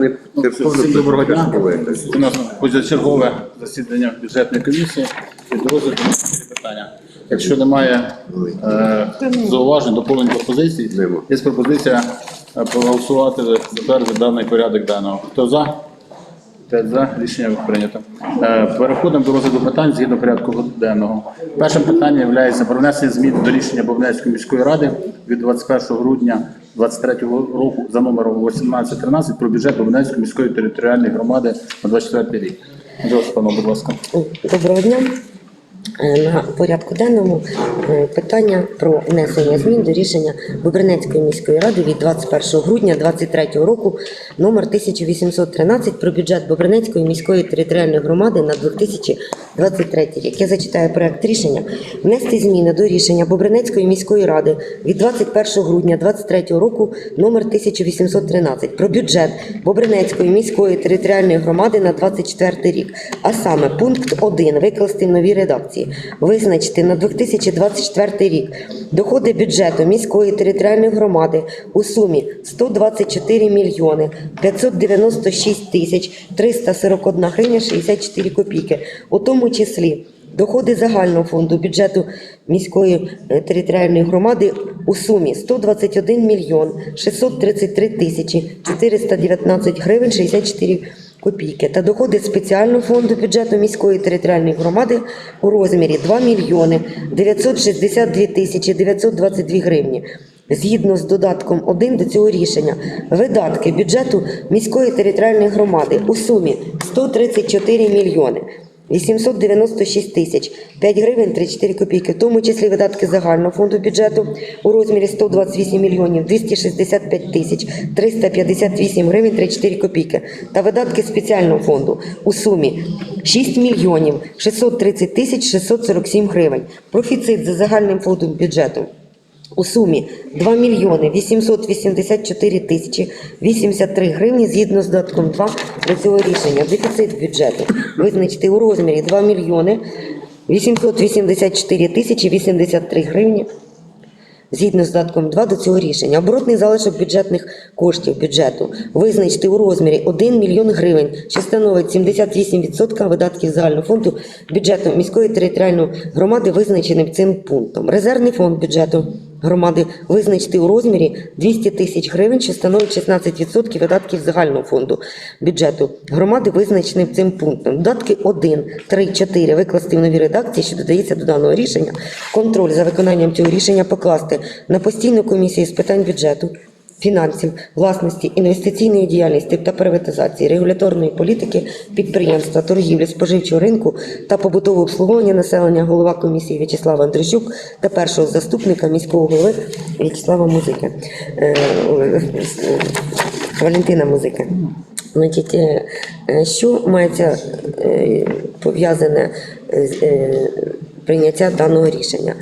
Всім доброго дня. У нас позачергове засідання бюджетної комісії від розгляду питання. Якщо немає е, зауважень, доповнень пропозицій, є пропозиція е, проголосувати затвердити даний порядок денного. Хто за? П'ять за рішення прийнято. Е, Переходимо до розгляду питань згідно порядку денного. Першим питанням є про внесення змін до рішення Бовнецької міської ради від 21 грудня 2023 року за номером 1813 про бюджет Бовнецької міської територіальної громади на 24 рік. Дякую, пане, будь ласка. Доброго дня. Е, На порядку денному е, питання про внесення змін до рішення Бобринецької міської ради від 21 грудня 2023 року номер 1813 про бюджет Бобринецької міської територіальної громади на 2023 рік. Я зачитаю проект рішення. Внести зміни до рішення Бобринецької міської ради від 21 грудня 2023 року номер 1813 про бюджет Бобринецької міської територіальної громади на 24 рік. А саме пункт 1 викласти в новій редакції. Визначити на 2024 рік. Доходи бюджету міської територіальної громади у сумі 124 мільйони 596 тисяч 341 гривня 64 копійки, у тому числі Доходи загального фонду бюджету міської е, територіальної громади у сумі 121 мільйон 633 тисячі 419 гривень 64 копійки та доходи спеціального фонду бюджету міської територіальної громади у розмірі 2 мільйони 962 тисячі 922 гривні. Згідно з додатком 1 до цього рішення, видатки бюджету міської територіальної громади у сумі 134 мільйони 896 тисяч 5 гривень 34 копійки, в тому числі видатки загального фонду бюджету у розмірі 128 мільйонів 265 тисяч 358 гривень 34 копійки та видатки спеціального фонду у сумі 6 мільйонів 630 тисяч 647 гривень. Профіцит за загальним фондом бюджету у сумі 2 мільйони 884 тисячі 83 гривні згідно з додатком 2 до цього рішення. Дефіцит бюджету визначити у розмірі 2 мільйони 884 тисячі 83 гривні згідно з додатком 2 до цього рішення. Оборотний залишок бюджетних коштів бюджету визначити у розмірі 1 мільйон гривень, що становить 78% видатків загального фонду бюджету міської територіальної громади, визначеним цим пунктом. Резервний фонд бюджету громади визначити у розмірі 200 тисяч гривень, що становить 16% видатків загального фонду бюджету громади, визначеним цим пунктом. Додатки 1, 3, 4 викласти в новій редакції, що додається до даного рішення. Контроль за виконанням цього рішення покласти на постійну комісію з питань бюджету, фінансів, власності, інвестиційної діяльності та приватизації, регуляторної політики, підприємства, торгівлі, споживчого ринку та побутового обслуговування населення, голова комісії В'ячеслава Андрющук та першого заступника міського голови В'ячеслава Музики. Е, е, Валентина Музики. Значить, е, що мається пов'язане з прийняття даного рішення?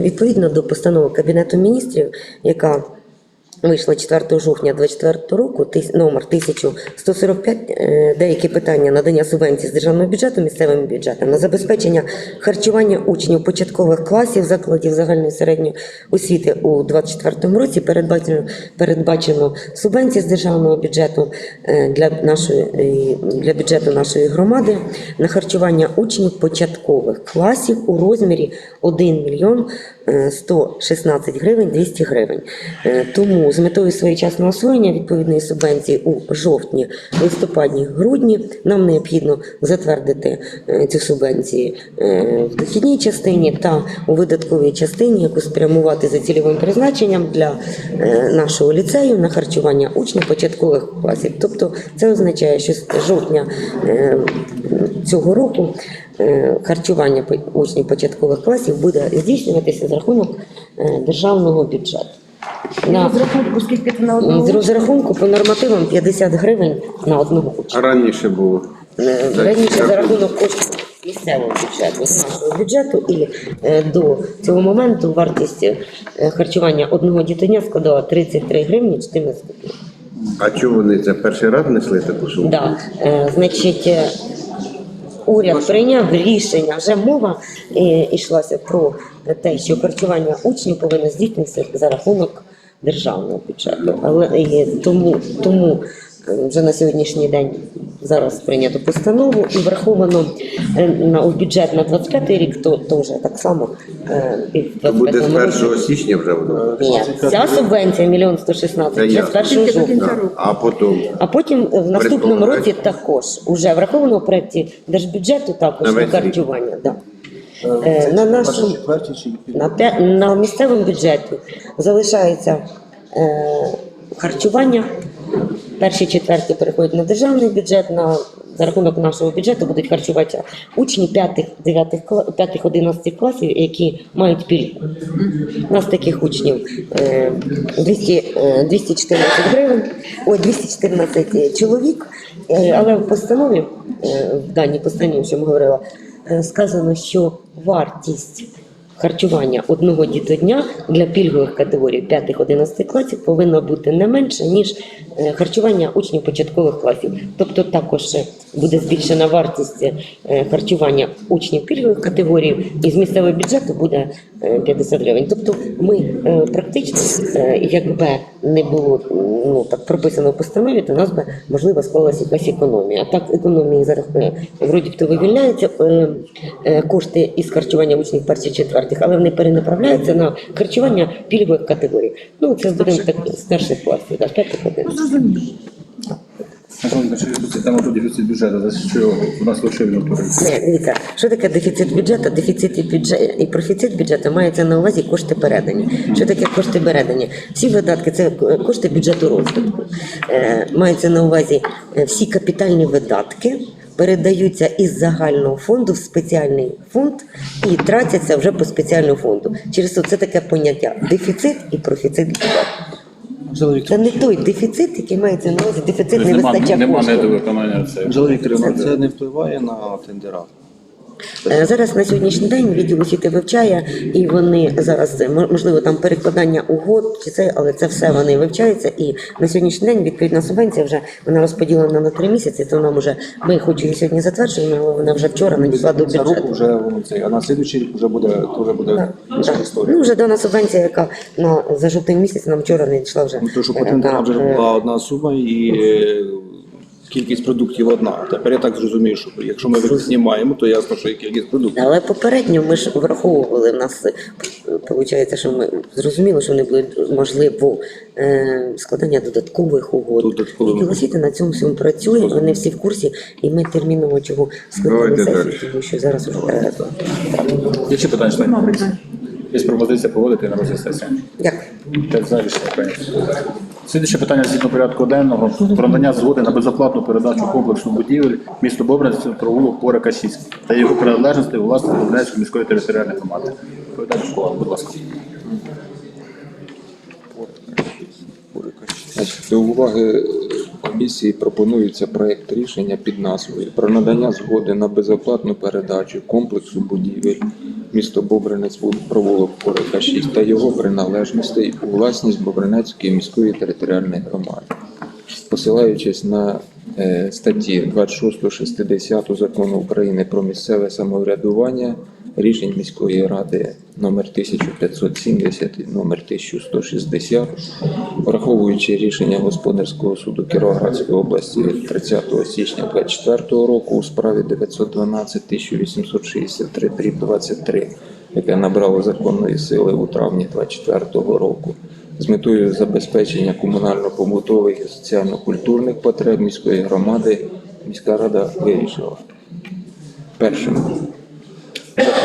Відповідно до постанови Кабінету міністрів, яка Вийшла 4 жовтня 2024 року, номер 1145, е, деякі питання надання субвенцій з державного бюджету місцевим бюджетам на забезпечення харчування учнів початкових класів закладів загальної середньої освіти у 2024 році передбачено, передбачено субвенції з державного бюджету е, для нашої е, для бюджету нашої громади на харчування учнів початкових класів у розмірі 1 мільйон 116 гривень 200 гривень. Е, Тому з метою своєчасного освоєння відповідної субвенції у жовтні, листопаді, грудні нам необхідно затвердити е, цю субвенцію е, в дохідній частині та у видатковій частині, яку спрямувати за цільовим призначенням для е, нашого ліцею на харчування учнів початкових класів. Тобто це означає, що з жовтня е, цього року е, харчування по- учнів початкових класів буде здійснюватися за рахунок е, державного бюджету. На Розрахунку скільки це на з одного? розрахунку по нормативам 50 гривень на одного А учня. раніше було. Е, Раніше за рахунок коштів місцевого бюджету, з нашого бюджету, і е, до цього моменту вартість е, харчування одного дітеня складала 33 гривні 14 копійок. А чого вони це перший раз несли таку суму? Да. Е, значить, е, уряд прийняв рішення, вже мова е, йшлася про те, що харчування учнів повинно здійснитися за рахунок державного бюджету. Але е, тому, тому е, вже на сьогоднішній день зараз прийнято постанову і враховано е, на у бюджет на 25 рік, то теж так само е, То буде з році. 1 січня вже воно. Ні, ця субвенція мільйон сто Це шістнадцять я. з 1 жовтня. А потім А потім в наступному році також уже враховано в проєкті держбюджету також На на харчування. Да. Е, На нашому на, на місцевому бюджеті залишається е, харчування. Перші четверті переходять на державний бюджет. На за рахунок нашого бюджету будуть харчуватися учні 5 11 класів, які мають пільгу. У нас таких учнів е, 200, е, 214 гривень, ой, 214 чоловік. Е, Але в постанові, е, в даній постанові, що ми говорила, е, сказано, що вартість харчування одного дітодня для пільгових категорій 5-11 класів повинна бути не менше, ніж е, харчування учнів початкових класів. Тобто також е, буде збільшена вартість е, харчування учнів пільгових категорій, і з місцевого бюджету буде е, 50 гривень. Тобто ми практично, якби не було ну, так прописано в постанові, то у нас би можливо склалася якась економія. Так економії зараз вроді вивільняються кошти із харчування учнів перших четвертих, але вони перенаправляються на харчування пільгових категорій. Ну це будемо так з перших класів, да, п'ятих один. Там тут дефіцит бюджету, за що у нас лише він дивіться, що таке дефіцит бюджету? Дефіцит і бюджет і профіцит бюджету мається на увазі кошти передані. Що таке кошти передані? Всі видатки це кошти бюджету розвитку. Е, мається на увазі е, всі капітальні видатки. Передаються із загального фонду в спеціальний фонд і тратяться вже по спеціальному фонду. Через це це таке поняття дефіцит і профіцит. Це не той дефіцит, який мається на увазі. Дефіцит Тобто не вистачає нема недовиконання це. Це не впливає на тендера. Е, Зараз на сьогоднішній день відділ освіти вивчає, і вони зараз е, можливо там перекладання угод чи це, але це все вони вивчаються. І на сьогоднішній день відповідна субвенція вже вона розподілена на три місяці. То нам вже ми хоч її сьогодні затверджуємо, але вона вже вчора надійшла до Ця року вже воно це, а на слідуючий рік вже буде, вже буде Так. історія. Ну вже дана субвенція, яка на за жовтий місяць нам вчора не йшла вже. Ну, то, що е, вже е, була одна сума і кількість продуктів одна. Тепер я так зрозумію, що якщо ми знімаємо, то ясно, що і кількість продуктів. Але попередньо ми ж враховували в нас виходить, що ми зрозуміли, що не буде можливо е, складання додаткових угод. Додаткових. Освіти на цьому всьому працює, вони всі в курсі, і ми терміново чого скликали Давайте сесію, далі. тому що зараз вже е, Є ще питання? члени? Є пропозиція поводити на розгляд сесії. дякую. П'ять за рішення прийнято. Слідуюче питання згідно порядку денного про надання згоди на безоплатну передачу комплексу будівель місто Бобринці провулок Порика 6 та його приналежності у власності Бобринецької міської територіальної громади. Відповідає школа, будь ласка. До уваги комісії пропонується проект рішення під назвою про надання згоди на безоплатну передачу комплексу будівель місто Бобринець вул- провулок Порика 6 та його приналежностей у власність Бобринецької міської територіальної громади. Посилаючись на е, статті 26-60 закону України про місцеве самоврядування, рішень міської ради номер 1570 і номер 1160, враховуючи рішення господарського суду Кіровоградської області від 30 січня 2024 року у справі 912 1863 23, яке набрало законної сили у травні 2024 року з метою забезпечення комунально-побутових і соціально-культурних потреб міської громади міська рада вирішила. Першим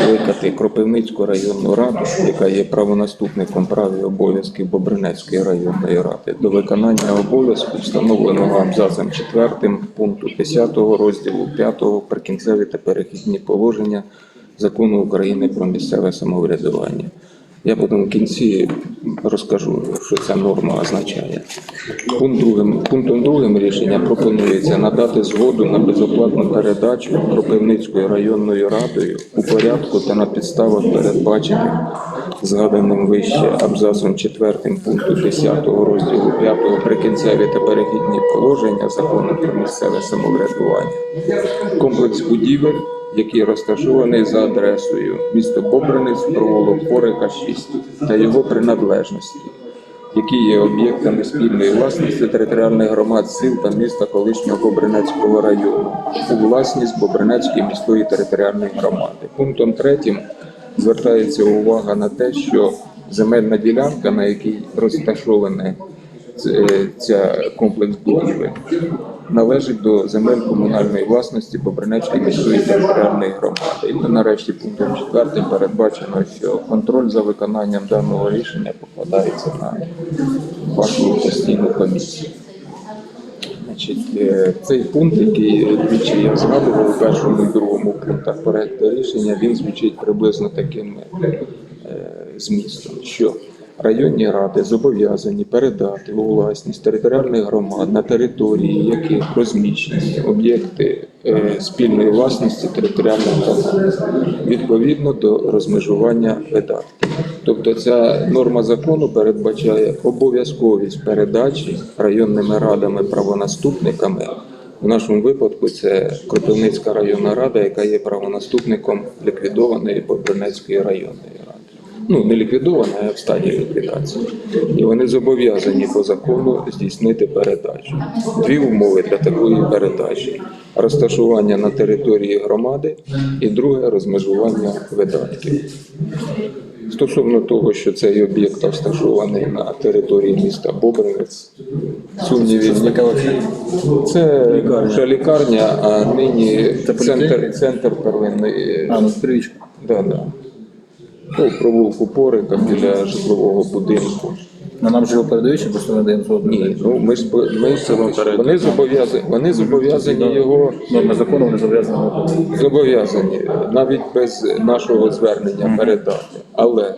закликати Кропивницьку районну раду, яка є правонаступником прав і обов'язків Бобринецької районної ради, до виконання обов'язку, встановленого абзацем 4 пункту 10 розділу 5 прикінцеві та перехідні положення закону України про місцеве самоврядування. Я потім в кінці розкажу, що ця норма означає. Пункт другим, пунктом другим рішення пропонується надати згоду на безоплатну передачу Кропивницькою районною радою у порядку та на підставах передбачених згаданим вище абзацом 4 пункту 10 розділу 5 прикінцеві та перехідні положення закону про місцеве самоврядування. Комплекс будівель який розташований за адресою місто Бобринець, провулок Порика 6 та його принадлежності які є об'єктами спільної власності територіальних громад сіл та міста колишнього Бобринецького району у власність Бобринецької міської територіальної громади. Пунктом третім звертається увага на те, що земельна ділянка, на якій розташоване це- ця комплекс будівель, належить до земель комунальної власності Бобринецької міської територіальної громади. І нарешті пунктом четвертим передбачено, що контроль за виконанням даного рішення покладається на вашу постійну комісію. Значить, е, цей пункт, який двічі я згадував у першому і другому пунктах проекту рішення, він звучить приблизно таким е, змістом, що районні ради зобов'язані передати у власність територіальних громад на території яких розміщені об'єкти е, спільної власності територіальних громад відповідно до розмежування видатків. Тобто ця норма закону передбачає обов'язковість передачі районними радами правонаступниками. В нашому випадку це Кропивницька районна рада, яка є правонаступником ліквідованої Бобринецької районної ради. Ну, не ліквідована, а в стадії ліквідації. І вони зобов'язані по закону здійснити передачу. Дві умови для такої передачі: розташування на території громади і друге розмежування видатків. Стосовно того, що цей об'єкт розташований на території міста Бобринець, сумнівів ні. Це вже лікарня, а нині центр, центр первинної. А, ну. Да, да. По провулку Порика біля житлового будинку. Ну нам же його передають, чи просто ми даємо згоду? Ні, ну ми ж бо- ми ж вони зобов'язані, вони зобов'язані його Норми закону вони зобов'язані виконувати. зобов'язані навіть без нашого звернення передати. Але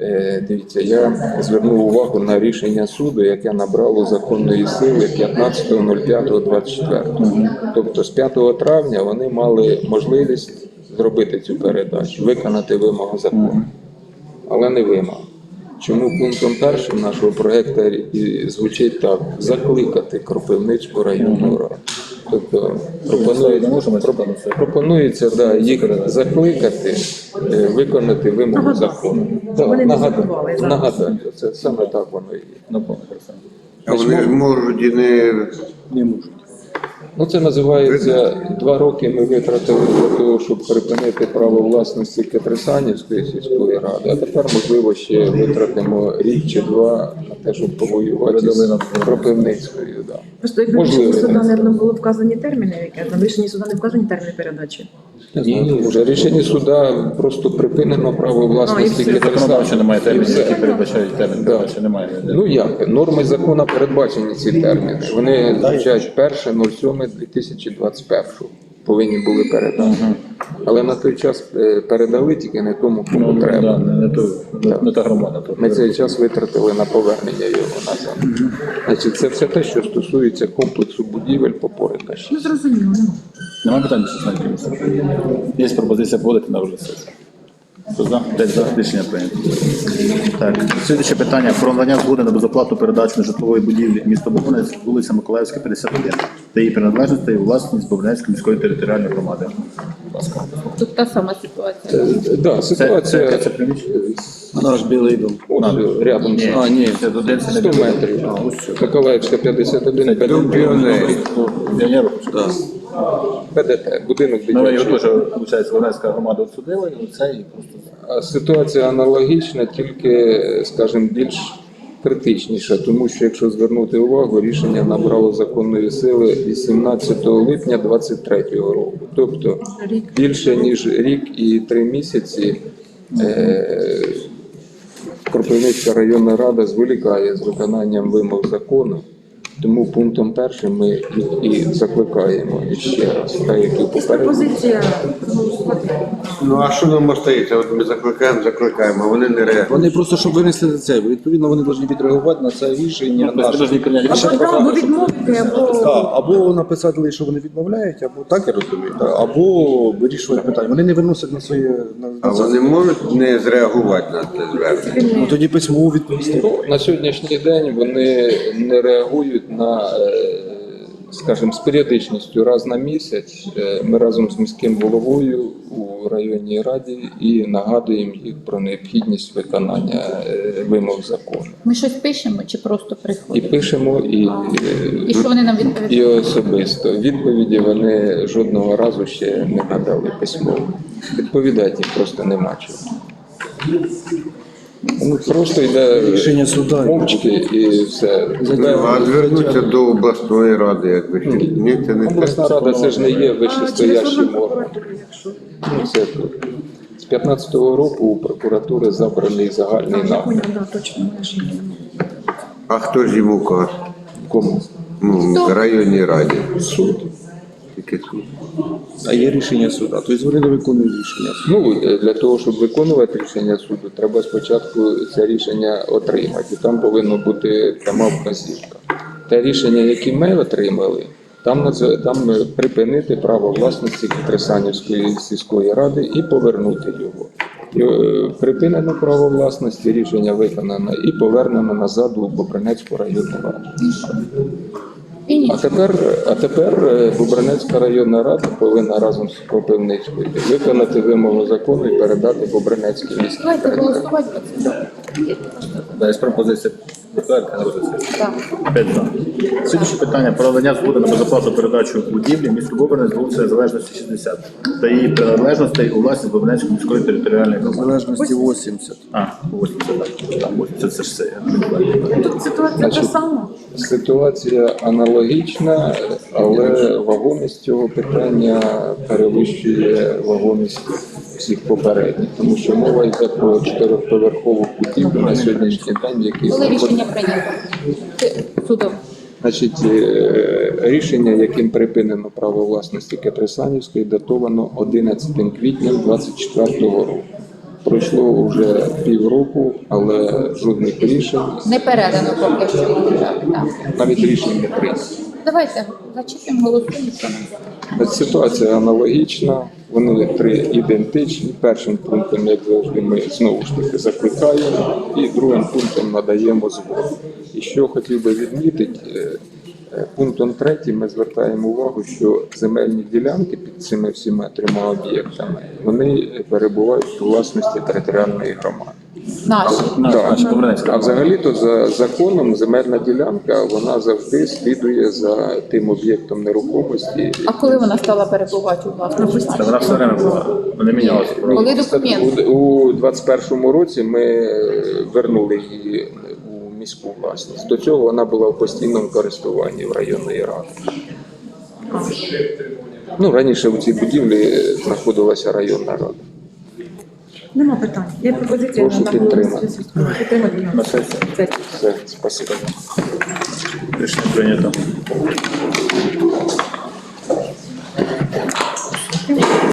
е, дивіться, я звернув увагу на рішення суду, яке набрало законної сили 15.05.24. Тобто з 5 травня вони мали можливість зробити цю передачу, виконати вимогу закону, але не вимогу. Чому пунктом першим нашого проекту і звучить так: закликати Кропивницьку районну раду. Тобто пропонує, Не можемо закону це. пропонується да, їх закликати е, виконати вимогу закону. Нагадати, нагадати, це саме так воно і є. А вони ж можуть і не Не можуть. Ну це називається два роки ми витратили для того, щоб припинити право власності Катрисанівської сільської ради, а тепер можливо ще витратимо рік чи два на те, щоб повоювати з. Кропивницькою. Да. Просто якби в Можливо, рішенні суда не було вказані терміни, яке там в рішенні суда не вказані терміни передачі. Ні, вже рішення суда просто припинено право власності все. Законодавчо немає термінів, які передбачають термін. Да. Чи немає? Ну як? Норми закону передбачені ці терміни. Вони звучать 1.07.2021 повинні були передати. Але на той час е, передали тільки не тому, Ну, кому да, треба. не, не, то, не, не та громада. То. Ми цей час витратили на повернення його назад. Значить, це все те, що стосується комплексу будівель по Порикаші. Ну зрозуміло. Немає питань до численної? Є пропозиція погодити на розгляд сесії. Хто за? П'ять за. Рішення прийнято. Так, слідуюче питання про надання згоди на безоплатну передачу нежитлової будівлі місто Бобринець, вулиця Миколаївська, 51, та її приналежності у власність Бобринецької міської територіальної громади. Будь ласка. Тут та сама ситуація. Да, Це, це, ситуація це, це приміщення? Наш білий дом. от, рядом Ні, а, ні, це до Денця 100 метрів. Миколаївська 51, Дом піонерів. Піонеру. ПДТ, будинок Ну, його теж, виходить, Волинська громада відсудила, і оце і просто А Ситуація аналогічна, тільки, скажімо, більш критичніша, тому що якщо звернути увагу, рішення набрало законної сили 18 липня 2023 року. Тобто більше ніж рік і три місяці е, Кропивницька районна рада зволікає з виконанням вимог закону. Тому пунктом першим ми і закликаємо ще раз, так як і попередньо. пропозиція проголосувати. Ну а що нам остається? От ми закликаємо, закликаємо, а вони не реагують. Вони просто щоб винесли за це. Відповідно, вони повинні відреагувати на це рішення. Ну, наше. не прийняття. Або да, або відмовити, або Так, або написати, що вони відмовляють, або так я розумію, так, або вирішувати питання. Вони не виносять на своє на, А на це. вони можуть не зреагувати на це звернення. Ну тоді письмово відповісти. Ну, на сьогоднішній день вони не реагують на е, скажімо, з періодичністю раз на місяць е, ми разом з міським головою у районній раді і нагадуємо їх про необхідність виконання е, вимог закону. Ми щось пишемо чи просто І приходимо? пишемо, і, І що вони нам і особисто. Відповіді вони жодного разу ще не надали письмово. Відповідати їм просто нема чого. Ну, просто йде Рішення суда. мовчки і все. А звернуться до обласної ради, якби ще. Ні, це не. Обласна рада це ж не є вищестоящим органом. Ну, це. З 15-го року у прокуратури забраний загальний напрям. А хто ж йому каже? Кому? Ну, в районній раді. Суд. Тільки суд. А є рішення суда, тобто вони не виконують рішення. Ну, для того, щоб виконувати рішення суду, треба спочатку це рішення отримати. І там повинна бути пряма вказівка. Те рішення, яке ми отримали, там, там е, припинити право власності Тресанівської сільської ради і повернути його. І, е, Припинено право власності, рішення виконано і повернено назад у Бобринецьку районну раду. А тепер, а тепер е, районна рада повинна разом з Кропивницькою виконати вимогу закону і передати Бобринецькій міській Давайте раді. Голосувати по пропозиція підтвердити на розгляд. Так. П'ять за. Слідуюче питання про надання згоди на безоплатну передачу будівлі місто Бобринець, вулиця Незалежності 60 та її приналежностей у власність Бобринецької міської територіальної громади. Залежності 80. А, 80, так. Там 80, це ж все. Тут ситуація та сама. Ситуація аналогічна, але вагомість цього питання перевищує вагомість всіх попередніх, тому що мова йде про чотириповерхову будівлю на сьогоднішній день, який Коли рішення прийнято? Судом. Значить, е, рішення, яким припинено право власності Кетресанівської, датовано 11 квітня 24 року. Пройшло вже півроку, але жодних рішень, Не передано поки що. Навіть рішень не прийнято. Давайте зачіпимо, голосуємо. Ситуація аналогічна, вони три ідентичні. Першим пунктом, як завжди, ми знову ж таки закликаємо, і другим пунктом надаємо згоду. І що хотів би відмітити, е, е, пунктом третім ми звертаємо увагу, що земельні ділянки під цими всіма трьома об'єктами вони перебувають у власності територіальної громади. Наші. Наш- Так. наш А взагалі-то за законом земельна ділянка вона завжди слідує за тим об'єктом нерухомості, А коли вона стала перебувати у власності? Та вона все время була, не мінялася. Коли документ? У, у 21-му році ми е, вернули її у міську власність. До цього вона була в постійному користуванні в районної ради. Ну, раніше в цій будівлі знаходилася районна рада. Нема питань. Є пропозиція Прошу на підтримати. Підтримати. На сесії. Все, спасибо. Рішення прийнято.